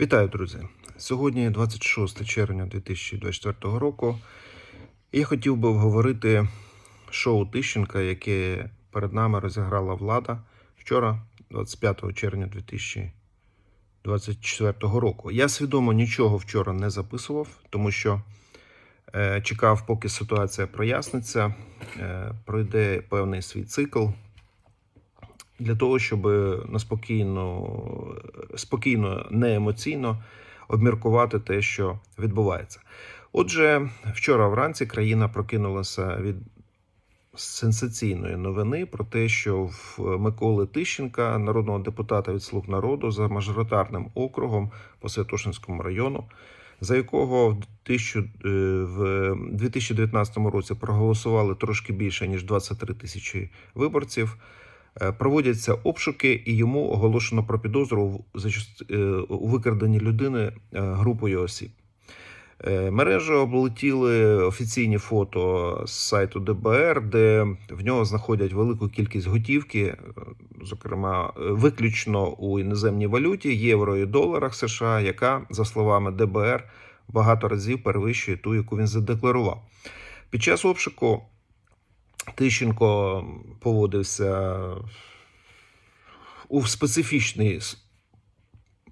Вітаю, друзі! Сьогодні 26 червня 2024 року. Я хотів би обговорити шоу Тищенка, яке перед нами розіграла влада вчора, 25 червня 2024 року. Я свідомо нічого вчора не записував, тому що е, чекав, поки ситуація проясниться, е, пройде певний свій цикл для того, щоб на спокійно, спокійно, не емоційно обміркувати те, що відбувається. Отже, вчора вранці країна прокинулася від сенсаційної новини про те, що в Миколи Тищенка, народного депутата від Слуг народу, за мажоритарним округом по Святошинському району, за якого в 1000, е, 2019 році проголосували трошки більше ніж 23 тисячі виборців. Е, Проводяться обшуки, і йому оголошено про підозру е, у викраденні людини е, групою осіб. Мережі облетіли офіційні фото з сайту ДБР, де в нього знаходять велику кількість готівки, зокрема, виключно у іноземній валюті, євро і доларах США, яка, за словами ДБР, багато разів перевищує ту, яку він задекларував. Під час обшуку Тищенко поводився у специфічний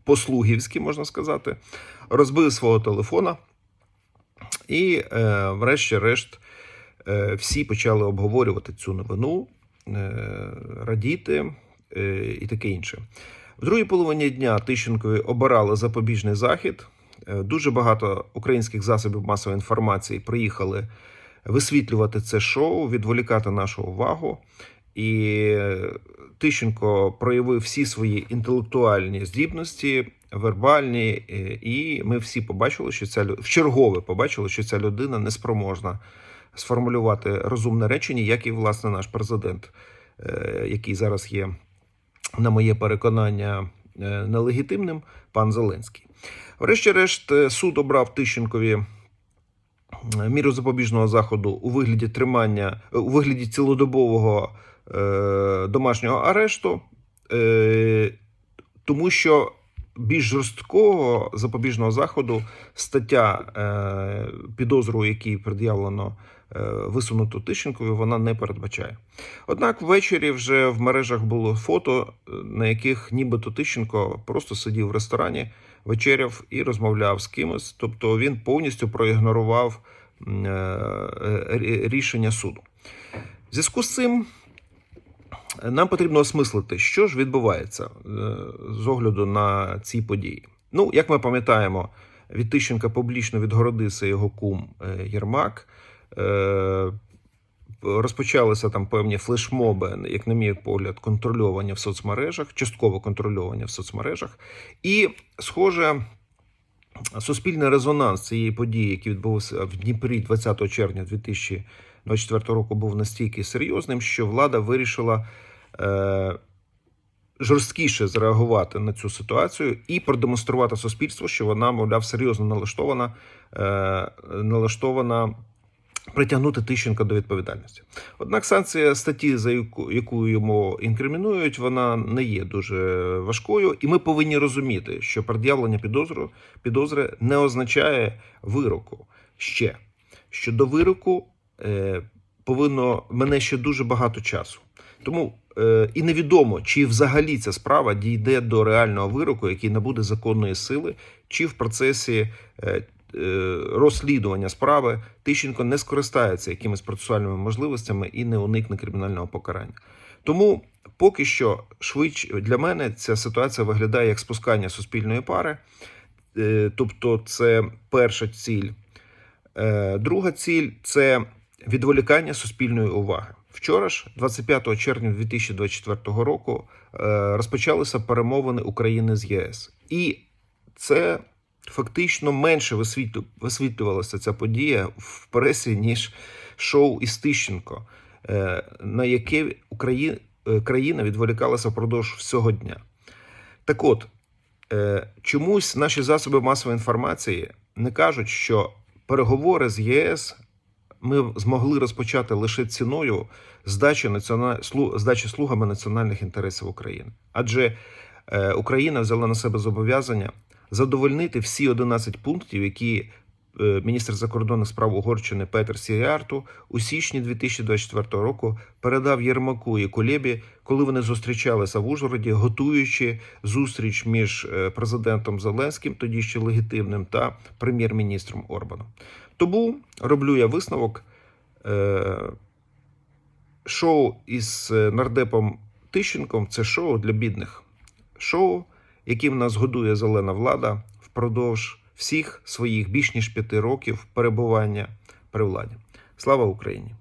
послугівський, можна сказати, розбив свого телефона, і, е, врешті-решт, е, всі почали обговорювати цю новину, е, радіти е, і таке інше. В другій половині дня Тищенкові обирали запобіжний захід. Е, Дуже багато українських засобів масової інформації приїхали висвітлювати це шоу, відволікати нашу увагу. І Тищенко проявив всі свої інтелектуальні здібності, вербальні, е, і ми всі побачили, що ця лю- вчергове побачили, що ця людина неспроможна сформулювати розумне речення, як і власне наш президент, е, який зараз є, на моє переконання, е, нелегітимним, пан Зеленський. Врешті-решт, суд обрав Тищенкові міру запобіжного заходу у вигляді тримання е, у вигляді цілодобового е, домашнього арешту, е, тому що більш жорсткого запобіжного заходу стаття е, підозру, якій пред'явлено е, висунуто Тищенкові, вона не передбачає. Однак ввечері вже в мережах було фото, е, на яких нібито Тищенко просто сидів в ресторані, вечеряв і розмовляв з кимось. Тобто він повністю проігнорував е, е, рі- рішення суду. В зв'язку з цим нам потрібно осмислити, що ж відбувається е, з огляду на ці події. Ну, як ми пам'ятаємо, від Тищенка публічно відгородився його кум е, Єрмак. Розпочалися там певні флешмоби, як на мій погляд, контрольовані в соцмережах, частково контрольовані в соцмережах. І, схоже, суспільний резонанс цієї події, який відбувався в Дніпрі 20 червня 2024 року, був настільки серйозним, що влада вирішила е, жорсткіше зреагувати на цю ситуацію і продемонструвати суспільству, що вона, мовляв, серйозно налаштована, е, налаштована притягнути Тищенка до відповідальності. Однак санкція статті, за яку, яку йому інкримінують, вона не є дуже важкою, і ми повинні розуміти, що пред'явлення підозру, підозри не означає вироку ще. Що до вироку е, повинно мене ще дуже багато часу. Тому е, і невідомо, чи взагалі ця справа дійде до реального вироку, який набуде законної сили, чи в процесі е, розслідування справи Тищенко не скористається якимись процесуальними можливостями і не уникне кримінального покарання. Тому поки що швидше для мене ця ситуація виглядає як спускання суспільної пари. Е, Тобто, це перша ціль. Е, Друга ціль це відволікання суспільної уваги. Вчора ж, 25 червня 2024 року, е, розпочалися перемовини України з ЄС, і це фактично менше висвітлювалася ця подія в пресі, ніж шоу із Тищенко, е, на яке е, країна відволікалася впродовж всього дня. Так от, е, чомусь наші засоби масової інформації не кажуть, що переговори з ЄС ми змогли розпочати лише ціною здачі, національ... здачі слугами національних інтересів України. Адже Україна взяла на себе зобов'язання задовольнити всі 11 пунктів, які е, міністр закордонних справ Угорщини Петер Сіріарту у січні 2024 року передав Єрмаку і Кулебі, коли вони зустрічалися в Ужгороді, готуючи зустріч між е, президентом Зеленським, тоді ще легітимним, та прем'єр-міністром Орбаном. Тому роблю я висновок. Е, Шоу із нардепом Тищенком це шоу для бідних. Шоу, яким нас годує зелена влада впродовж всіх своїх більш ніж п'яти років перебування при владі. Слава Україні!